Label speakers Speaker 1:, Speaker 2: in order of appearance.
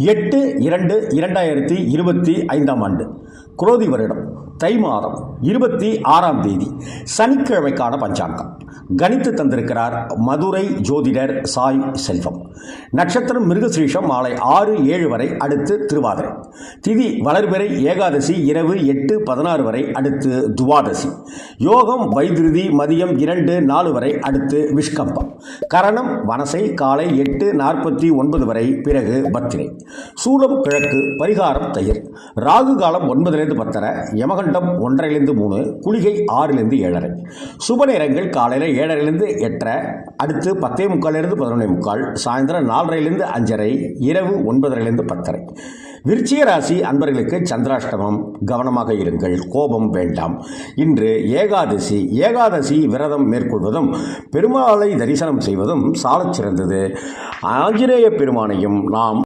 Speaker 1: எட்டு இரண்டு இரண்டாயிரத்தி இருபத்தி ஐந்தாம் ஆண்டு. குரோதி வருடம் தை மாதம் இருபத்தி ஆறாம் தேதி சனிக்கிழமைக்கான பஞ்சாங்கம். கணித்து தந்திருக்கிறார் மதுரை ஜோதிடர் சாய் செல்வம். நட்சத்திரம் மிருகசீஷம் மாலை ஆறு ஏழு வரை அடுத்து திருவாதிரை. திதி வளர்பிறை ஏகாதசி இரவு எட்டு பதினாறு வரை அடுத்து துவாதசி. யோகம் வைத்திருதி மதியம் இரண்டு நாலு வரை அடுத்து விஷ்கம்பம். கரணம் வனசை காலை எட்டு நாற்பத்தி ஒன்பது வரை பிறகு பத்திரை. சூலம் கிழக்கு பரிகாரம் தயிர். ராகு காலம் ஒன்பதுலேருந்து பத்தரை யமகண்டம் ஒன்றரைலேருந்து மூணு குளிகை ஆறிலிருந்து ஏழரை. சுப நேரங்கள் காலையில் ஏழரைலேருந்து எட்டரை அடுத்து பத்தே முக்காலிலிருந்து பதினொன்றே முக்கால் சாயந்தரம் நாலரைலேருந்து அஞ்சரை இரவு ஒன்பதரைலேருந்து பத்தரை. விருச்சிக ராசி அன்பர்களுக்கு சந்திராஷ்டமம் கவனமாக இருங்கள் கோபம் வேண்டாம். இன்று ஏகாதசி ஏகாதசி விரதம் மேற்கொள்வதும் பெருமாளை தரிசனம் செய்வதும் சாலச் சிறந்தது ஆஞ்சநேய பெருமானையும் நாம்